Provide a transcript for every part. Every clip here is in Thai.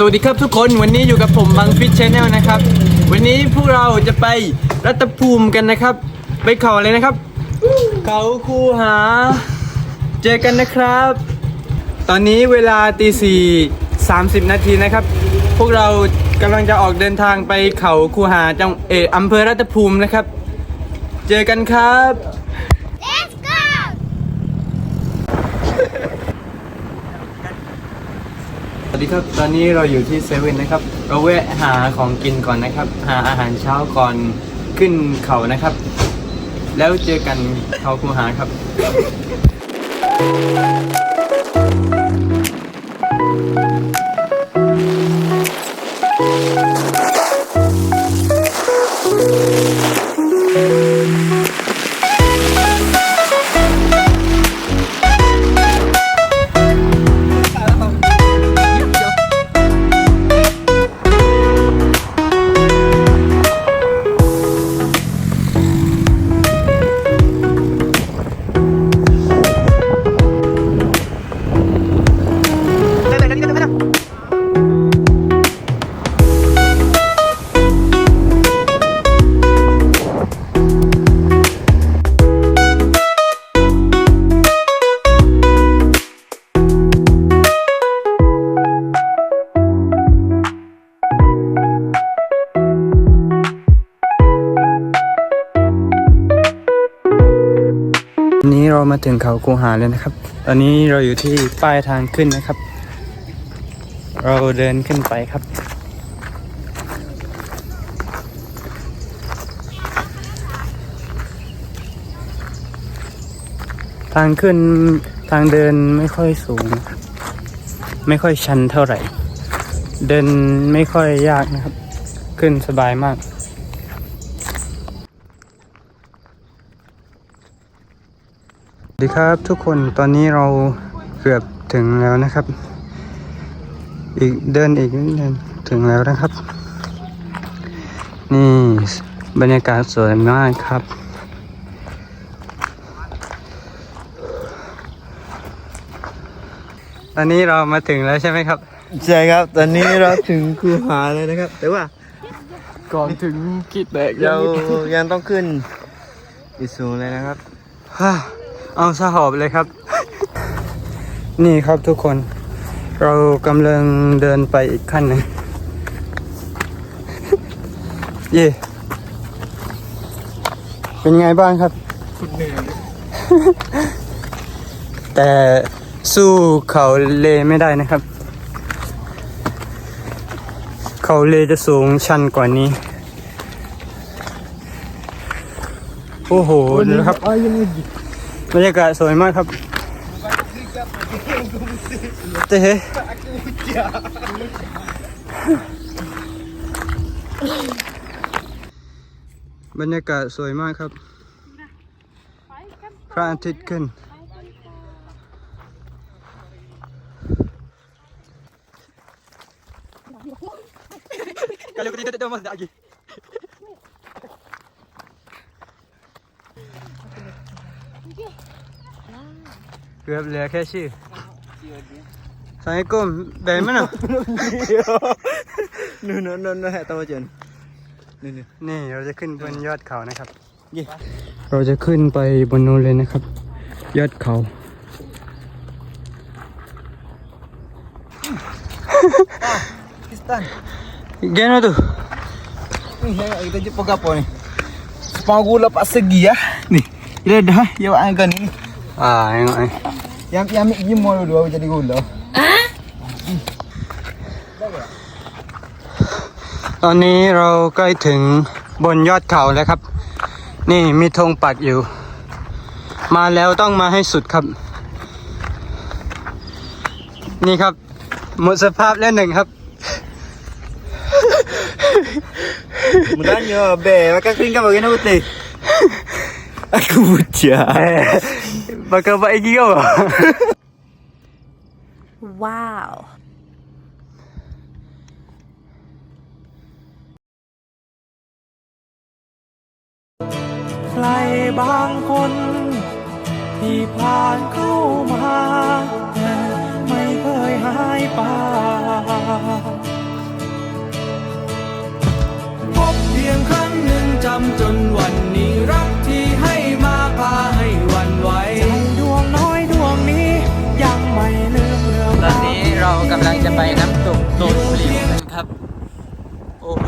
สวัสดีครับทุกคนวันนี้อยู่กับผมบังฟิชชแนลนะครับ วันนี้พวกเราจะไปรัตภูมิกันนะครับ ไปเขาอะไรนะครับ เขาคูหา เจอกันนะครับ ตอนนี้เวลาตีสี่สามสิบนาทีนะครับ พวกเรากำลังจะออกเดินทางไปเขาคูหาจังเอออำเภอรัตภูมินะครับ เจอกันครับ Let's go! ส วัสดีครับ ตอนนี้เราอยู่ที่เซเว่นนะครับ เราแวะหาของกินก่อนนะครับ หาอาหารเช้าก่อนขึ้นเขานะครับ แล้วเจอกันเขาคูหาครับ มาถึงเขาคูหาแล้วนะครับ ตอนนี้เราอยู่ที่ป้ายทางขึ้นนะครับ เราเดินขึ้นไปครับ ทางขึ้นทางเดินไม่ค่อยสูง ไม่ค่อยชันเท่าไหร่ เดินไม่ค่อยยากนะครับ ขึ้นสบายมาก สวัสดีครับทุกคนตอนนี้เราเกือบถึงแล้วนะครับ อีกเดินอีกนิดนึงถึงแล้วนะครับ นี่บรรยากาศสวยมากครับ ตอนนี้เรามาถึงแล้วใช่ไหมครับ ใช่ครับ ตอนนี้เราถึงคูหาเลยนะครับ แต่ว่าก่อนถึงกิดแตกเรายังต้องขึ้นอีกสูงเลยนะครับฮ่า เอาสหอบเลยครับ นี่ครับทุกคน เรากำลังเดินไปอีกขั้นหนึ่งเย่เป็นไงบ้างครับคุณเหนื่อยแต่สู้เขาเลไม่ได้นะครับ เขาเลจะสูงชันกว่านี้ โอ้โหนะครับ บรรยากาศสวยมากครับเต้บรรยากาศสวยมากครับ พระอาทิตย์ขึ้น Kalau kita tidak masuk lagi. Gue beli cashew. Assalamualaikum. Dari mana? นู่นนู่นนู่นให้ตัวเจนนี่นี่นี่เราจะขึ้นบนยอดเขานะครับเย่เราจะขึ้นไปบนนู้นเลยนะครับ ยอดเขา Pakistan Gimana tuh? Ni saya kita jumpa apa ni Sepang gula pak segi ya Ni Dia dah Ya wak angkat ni Ah, yang ini. Yang yang ambil jemur dulu baru jadi gula ตอนนี้เราใกล้ถึงบนยอดเขาแล้วครับ นี่มีธงปักอยู่ มาแล้วต้องมาให้สุดครับ นี่ครับ หมดสภาพแล้วหนึ่งครับ Mudahnya be Makan kering kan bagi nak putih Aku bucah Bakal paigi kau. wow. Fly บางคนที่ผ่านเข้ามาไม่เคยหายไปพบเพียงครั้งหนึ่งจำจนวันนี้ ไปน้ำตกโตนปลิวกันครับ โอ้โห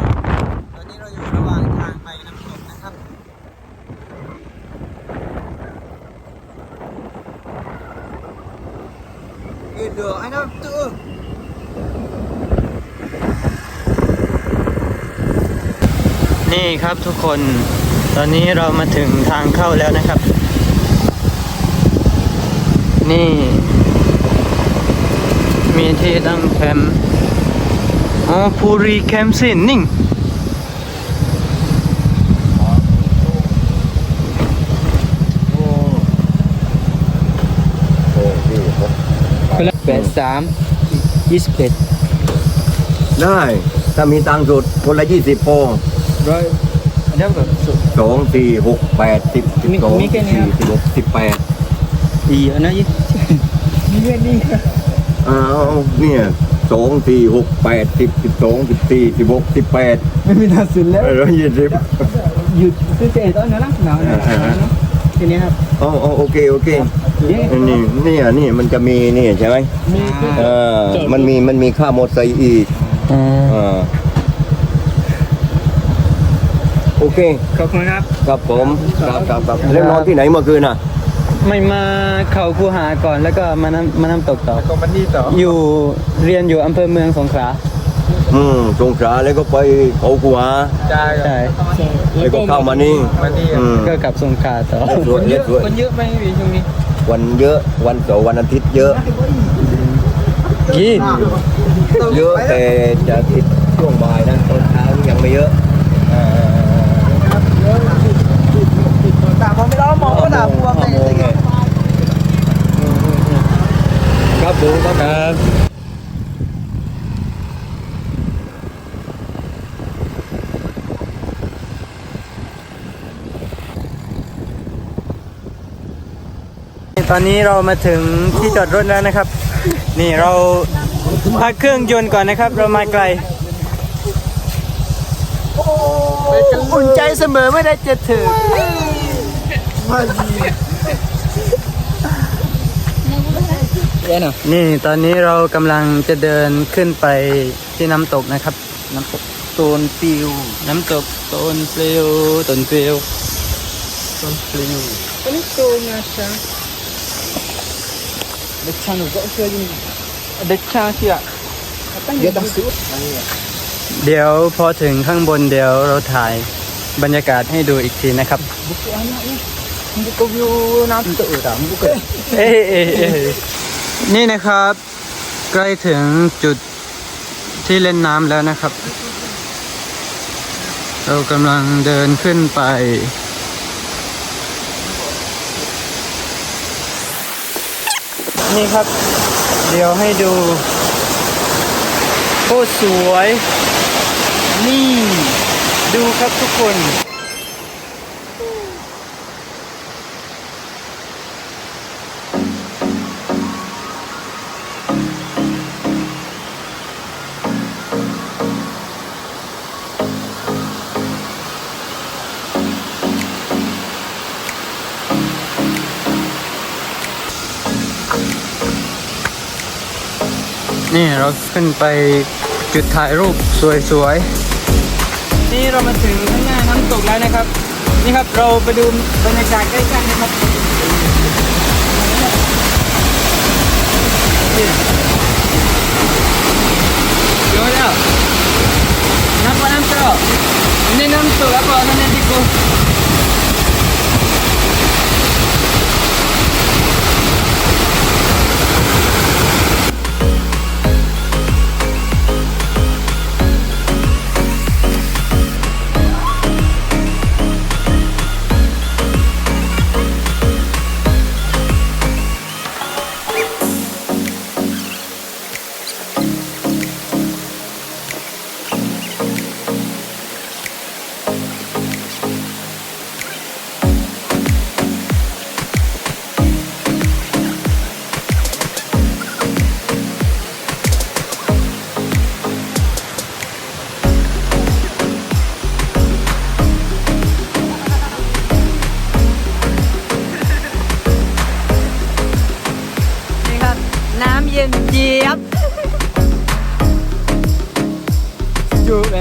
ตอนนี้เราอยู่ระหว่างทางไปน้ำตกนะครับ Gitu, anak tu. นี่ครับทุกคน ตอนนี้เรามาถึงทางเข้าแล้วนะครับ นี่ มีที่ตั้งแคมป์อ๋อภูรีแคมป์สินนิ่งแปดสามยี่สิบเอ็ดได้ ถ้ามีตังค์สุดคนละยี่สิบโปงร้อยอันนี้แบบสุดสองสี่หกแปดสิบสิบมีสองมีแค่นี้สี่ครับสิบหกสิบแปดดีอันนั้นยี่นี่แค่นี้ อ้าวเนี่ยสองสี่หกแปดสิบสิบสองสิบสี่สิบหกสิบแปดไม่มีนาสุดแล้วร้อยยี่สิบหยุดซื้อเจตอนนั้นนะหนาวหนาวเนาะทีนี้ครับอ๋ออ๋อโอเคโอเคเย้นี่เนี่ยนี่มันจะมีนี่ใช่ไหมมีเออมันมีมันมีค่ามอเตอร์ไซค์อีกอ่าโอเคขอบคุณครับครับผมครับครับครับแล้วนอนที่ไหนเมื่อคืนน่ะ ไม่มาเขาคูหาก่อนแล้วก็มาน้ำมาน้ำตกต่อก็มันนี่ต่ออยู่เรียนอยู่อำเภอเมืองสงขลาอืมสงขลาแล้วก็ไปเขากูหาใช่ใช่แล้วก็เข้ามานี่มานี่อืมก็กลับสงขลาต่อ สวยเยอะสวยคนเยอะไหมพี่ช่วงนี้วันเยอะวันเสาร์วันอาทิตย์เยอะกี่เยอะแต่จะติดช่วงบ่ายนะตอนเช้านี่ยังไม่เยอะตาผมไม่ร้องมองก็ด่าพวกเลย ครับผมครับตอนนี้เรามาถึงที่จอดรถแล้วนะครับ นี่เราพักเครื่องยนต์ก่อนนะครับ เรามาไกลอุ่นใจเสมอไม่ได้เจ็ดถึง นี่ตอนนี้เรากำลังจะเดินขึ้นไปที่น้ำตกนะครับ น้ำตกโตนปิว น้ำตกโตนปลิวโตนปลิวโตนปลิวอันนี้ตัวงาช้างเด็กช่างก็เชื่อยิงเด็กช่างที่อะเยอะตั้งสุดเดี๋ยวพอถึงข้างบนเดี๋ยวเราถ่ายบรรยากาศให้ดูอีกทีนะครับมันก็วิวน้ำตื่นอะมันก็เอ้ยเอ้ยเอ้ย นี่นะครับ ใกล้ถึงจุดที่เล่นน้ำแล้วนะครับ เรากำลังเดินขึ้นไป นี่ครับ เดี๋ยวให้ดูโคตรสวย นี่ ดูครับทุกคน นี่เราขึ้นไปจุดถ่ายรูปสวยๆ นี่เรามาถึงข้างหน้าน้ำตกแล้วนะครับ นี่ครับเราไปดูบรรยากาศใกล้ๆนะครับเยอะแล้วน้ำปลาน้ำตกนี่น้ำตกแล้วก็นั่นเองที่กู น้ำเย็นเจี๊ยบจูเอ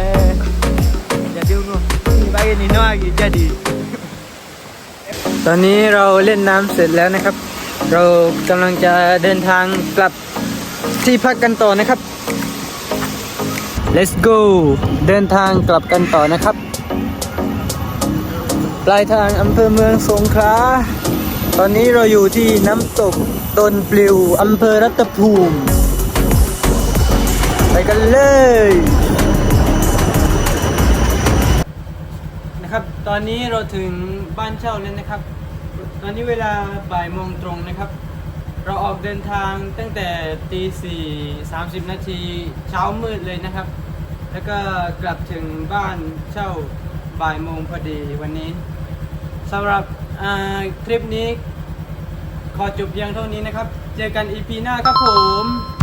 jadi ungu bagi Nino lagi จ๊ดีตอนนี้เราเล่นน้ำเสร็จแล้วนะครับ เรากำลังจะเดินทางกลับที่พักกันต่อนะครับ let's go เดินทางกลับกันต่อนะครับ ปลายทางอำเภอเมืองสงขลาตอนนี้เราอยู่ที่น้ำตก ตนปลิวอำเภอรัตภูมิ ไปกันเลย นะครับ ตอนนี้เราถึงบ้านเช่าแล้วนะครับ ตอนนี้เวลาบ่ายโมงตรงนะครับ เราออกเดินทางตั้งแต่ตีสี่สามสิบนาทีเช้ามืดเลยนะครับ แล้วก็กลับถึงบ้านเช่าบ่ายโมงพอดีวันนี้สำหรับคลิปนี้ ขอจบเพียงเท่านี้นะครับ เจอกันอีพีหน้าครับผม